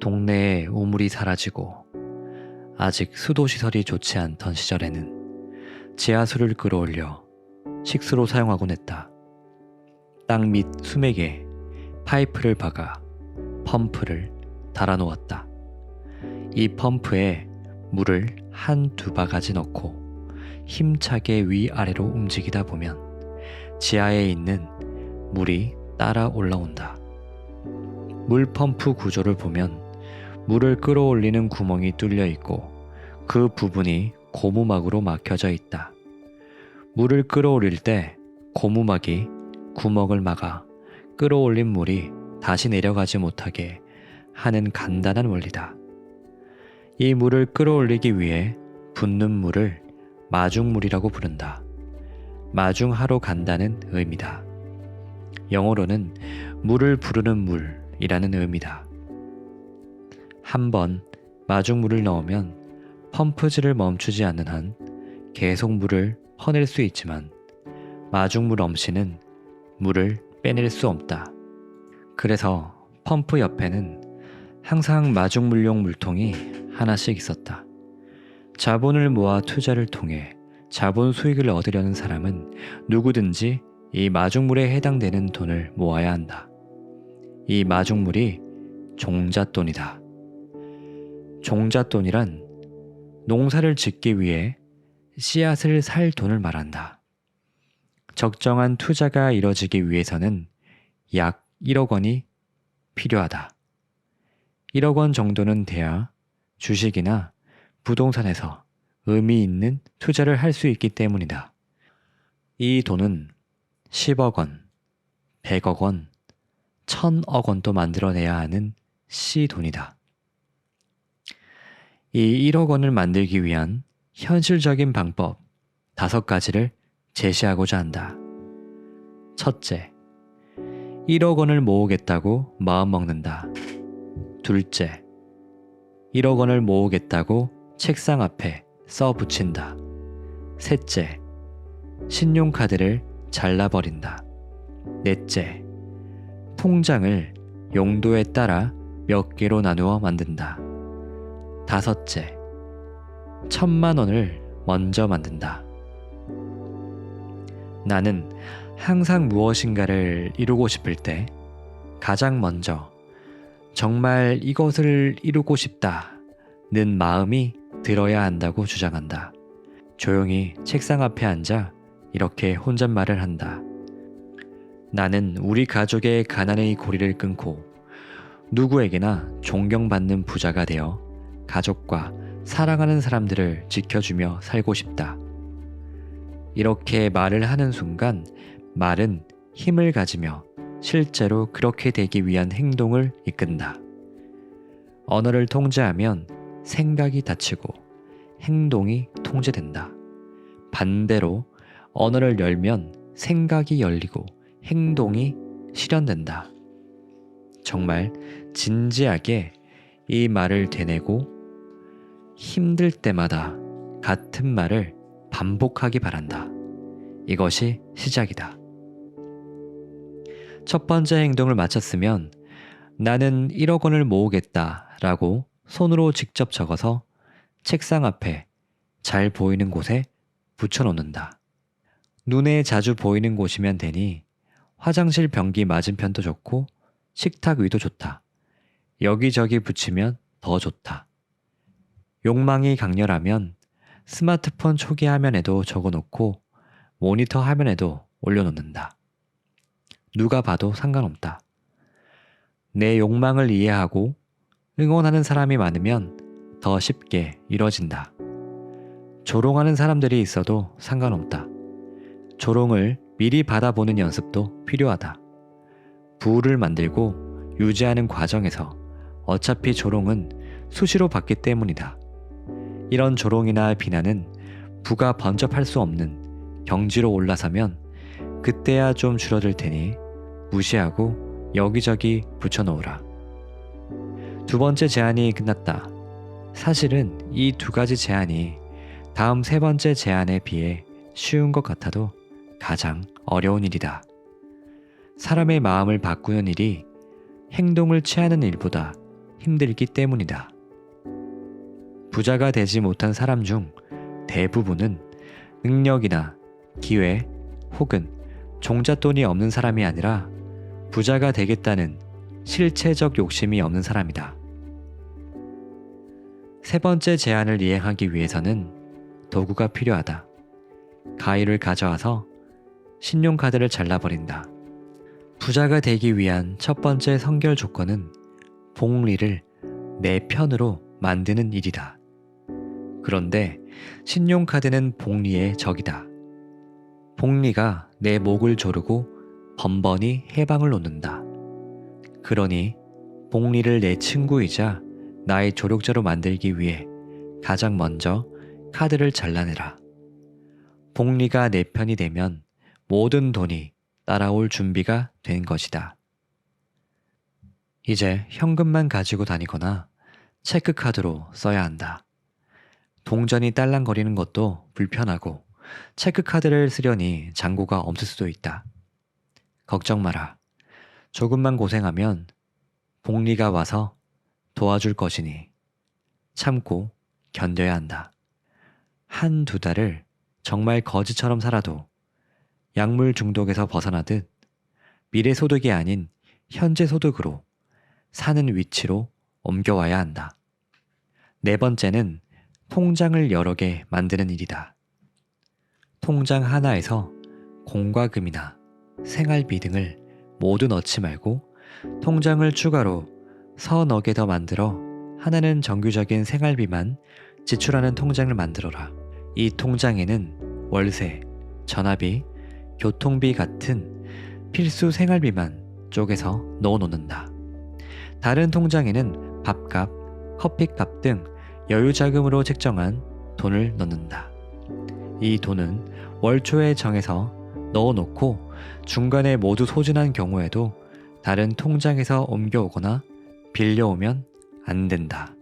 동네에 우물이 사라지고 아직 수도시설이 좋지 않던 시절에는 지하수를 끌어올려 식수로 사용하곤 했다. 땅 밑 수맥에 파이프를 박아 펌프를 달아놓았다. 이 펌프에 물을 한 두 바가지 넣고 힘차게 위아래로 움직이다 보면 지하에 있는 물이 따라 올라온다. 물펌프 구조를 보면 물을 끌어올리는 구멍이 뚫려 있고 그 부분이 고무막으로 막혀져 있다. 물을 끌어올릴 때 고무막이 구멍을 막아 끌어올린 물이 다시 내려가지 못하게 하는 간단한 원리다. 이 물을 끌어올리기 위해 붓는 물을 마중물이라고 부른다. 마중하러 간다는 의미다. 영어로는 물을 부르는 물이라는 의미다. 한 번 마중 물을 넣으면 펌프질을 멈추지 않는 한 계속 물을 퍼낼 수 있지만 마중물 없이는 물을 빼낼 수 없다. 그래서 펌프 옆에는 항상 마중물용 물통이 하나씩 있었다. 자본을 모아 투자를 통해 자본 수익을 얻으려는 사람은 누구든지 이 마중물에 해당되는 돈을 모아야 한다. 이 마중물이 종잣돈이다. 종잣돈이란 농사를 짓기 위해 씨앗을 살 돈을 말한다. 적정한 투자가 이뤄지기 위해서는 약 1억 원이 필요하다. 1억 원 정도는 돼야 주식이나 부동산에서 의미 있는 투자를 할 수 있기 때문이다. 이 돈은 10억 원, 100억 원, 1000억 원도 만들어내야 하는 씨 돈이다. 이 1억 원을 만들기 위한 현실적인 방법 다섯 가지를 제시하고자 한다. 첫째, 1억 원을 모으겠다고 마음 먹는다. 둘째, 1억 원을 모으겠다고 책상 앞에 써 붙인다. 셋째, 신용카드를 잘라버린다. 넷째, 통장을 용도에 따라 몇 개로 나누어 만든다. 다섯째, 천만 원을 먼저 만든다. 나는 항상 무엇인가를 이루고 싶을 때 가장 먼저 정말 이것을 이루고 싶다는 마음이 들어야 한다고 주장한다. 조용히 책상 앞에 앉아 이렇게 혼잣말을 한다. 나는 우리 가족의 가난의 고리를 끊고 누구에게나 존경받는 부자가 되어 가족과 사랑하는 사람들을 지켜주며 살고 싶다. 이렇게 말을 하는 순간 말은 힘을 가지며 실제로 그렇게 되기 위한 행동을 이끈다. 언어를 통제하면 생각이 닫히고 행동이 통제된다. 반대로 언어를 열면 생각이 열리고 행동이 실현된다. 정말 진지하게 이 말을 되뇌고 힘들 때마다 같은 말을 반복하기 바란다. 이것이 시작이다. 첫 번째 행동을 마쳤으면 나는 1억 원을 모으겠다 라고 손으로 직접 적어서 책상 앞에 잘 보이는 곳에 붙여놓는다. 눈에 자주 보이는 곳이면 되니 화장실 변기 맞은편도 좋고 식탁 위도 좋다. 여기저기 붙이면 더 좋다. 욕망이 강렬하면 스마트폰 초기 화면에도 적어놓고 모니터 화면에도 올려놓는다. 누가 봐도 상관없다. 내 욕망을 이해하고 응원하는 사람이 많으면 더 쉽게 이뤄진다. 조롱하는 사람들이 있어도 상관없다. 조롱을 미리 받아보는 연습도 필요하다. 부를 만들고 유지하는 과정에서 어차피 조롱은 수시로 받기 때문이다. 이런 조롱이나 비난은 부가 번접할 수 없는 경지로 올라서면 그때야 좀 줄어들 테니 무시하고 여기저기 붙여놓으라. 두 번째 제안이 끝났다. 사실은 이 두 가지 제안이 다음 세 번째 제안에 비해 쉬운 것 같아도 가장 어려운 일이다. 사람의 마음을 바꾸는 일이 행동을 취하는 일보다 힘들기 때문이다. 부자가 되지 못한 사람 중 대부분은 능력이나 기회 혹은 종잣돈이 없는 사람이 아니라 부자가 되겠다는 실체적 욕심이 없는 사람이다. 세 번째 제안을 이행하기 위해서는 도구가 필요하다. 가위를 가져와서 신용카드를 잘라버린다. 부자가 되기 위한 첫 번째 선결 조건은 복리를 내 편으로 만드는 일이다. 그런데 신용카드는 복리의 적이다. 복리가 내 목을 조르고 번번이 해방을 놓는다. 그러니 복리를 내 친구이자 나의 조력자로 만들기 위해 가장 먼저 카드를 잘라내라. 복리가 내 편이 되면 모든 돈이 따라올 준비가 된 것이다. 이제 현금만 가지고 다니거나 체크카드로 써야 한다. 동전이 딸랑거리는 것도 불편하고 체크카드를 쓰려니 잔고가 없을 수도 있다. 걱정 마라. 조금만 고생하면 복리가 와서 도와줄 것이니 참고 견뎌야 한다. 한 두 달을 정말 거지처럼 살아도 약물 중독에서 벗어나듯 미래 소득이 아닌 현재 소득으로 사는 위치로 옮겨와야 한다. 네 번째는 통장을 여러 개 만드는 일이다. 통장 하나에서 공과 금이나 생활비 등을 모두 넣지 말고 통장을 추가로 서너 개 더 만들어 하나는 정규적인 생활비만 지출하는 통장을 만들어라. 이 통장에는 월세, 전화비, 교통비 같은 필수 생활비만 쪼개서 넣어 놓는다. 다른 통장에는 밥값, 커피값 등 여유 자금으로 책정한 돈을 넣는다. 이 돈은 월초에 정해서 넣어 놓고 중간에 모두 소진한 경우에도 다른 통장에서 옮겨오거나 빌려오면 안 된다.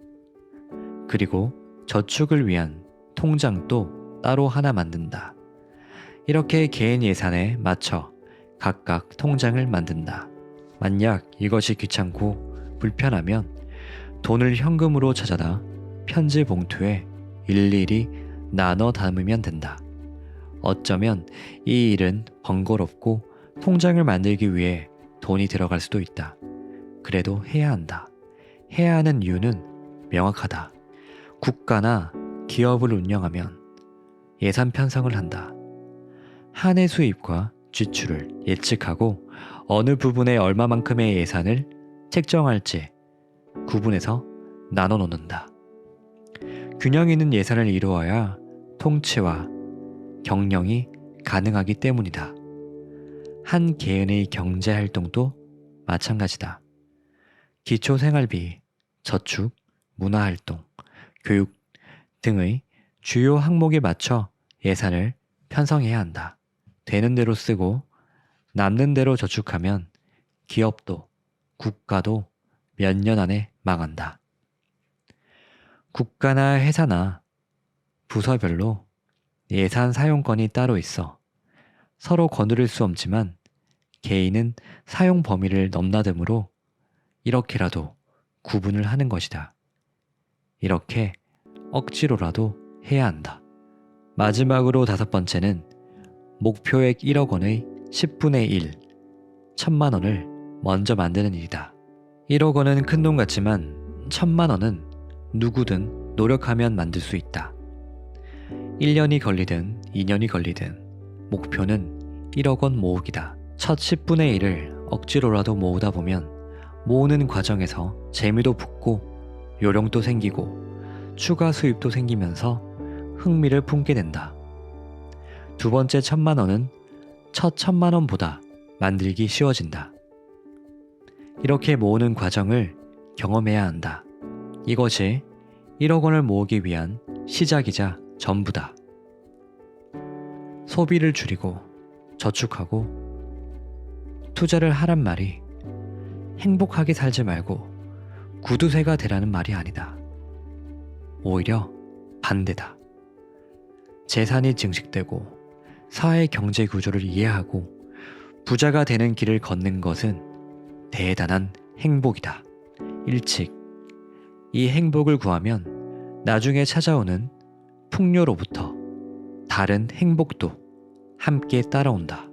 그리고 저축을 위한 통장도 따로 하나 만든다. 이렇게 개인 예산에 맞춰 각각 통장을 만든다. 만약 이것이 귀찮고 불편하면 돈을 현금으로 찾아다 편지 봉투에 일일이 나눠 담으면 된다. 어쩌면 이 일은 번거롭고 통장을 만들기 위해 돈이 들어갈 수도 있다. 그래도 해야 한다. 해야 하는 이유는 명확하다. 국가나 기업을 운영하면 예산 편성을 한다. 한 해 수입과 지출을 예측하고 어느 부분에 얼마만큼의 예산을 책정할지 구분해서 나눠 놓는다. 균형 있는 예산을 이루어야 통치와 경영이 가능하기 때문이다. 한 개인의 경제 활동도 마찬가지다. 기초 생활비, 저축, 문화 활동, 교육 등의 주요 항목에 맞춰 예산을 편성해야 한다. 되는 대로 쓰고 남는 대로 저축하면 기업도 국가도 몇 년 안에 망한다. 국가나 회사나 부서별로 예산 사용권이 따로 있어 서로 거느릴 수 없지만 개인은 사용 범위를 넘나들므로 이렇게라도 구분을 하는 것이다. 이렇게 억지로라도 해야 한다. 마지막으로 다섯 번째는 목표액 1억 원의 10분의 1, 천만 원을 먼저 만드는 일이다. 1억 원은 큰 돈 같지만 천만 원은 누구든 노력하면 만들 수 있다. 1년이 걸리든 2년이 걸리든 목표는 1억 원 모으기다. 첫 10분의 1을 억지로라도 모으다 보면 모으는 과정에서 재미도 붙고 요령도 생기고 추가 수입도 생기면서 흥미를 품게 된다. 두 번째 천만 원은 첫 천만 원보다 만들기 쉬워진다. 이렇게 모으는 과정을 경험해야 한다. 이것이 1억 원을 모으기 위한 시작이자 전부다. 소비를 줄이고 저축하고 투자를 하란 말이 행복하게 살지 말고 구두쇠가 되라는 말이 아니다. 오히려 반대다. 재산이 증식되고 사회 경제 구조를 이해하고 부자가 되는 길을 걷는 것은 대단한 행복이다. 일찍 이 행복을 구하면 나중에 찾아오는 풍요로부터 다른 행복도 함께 따라온다.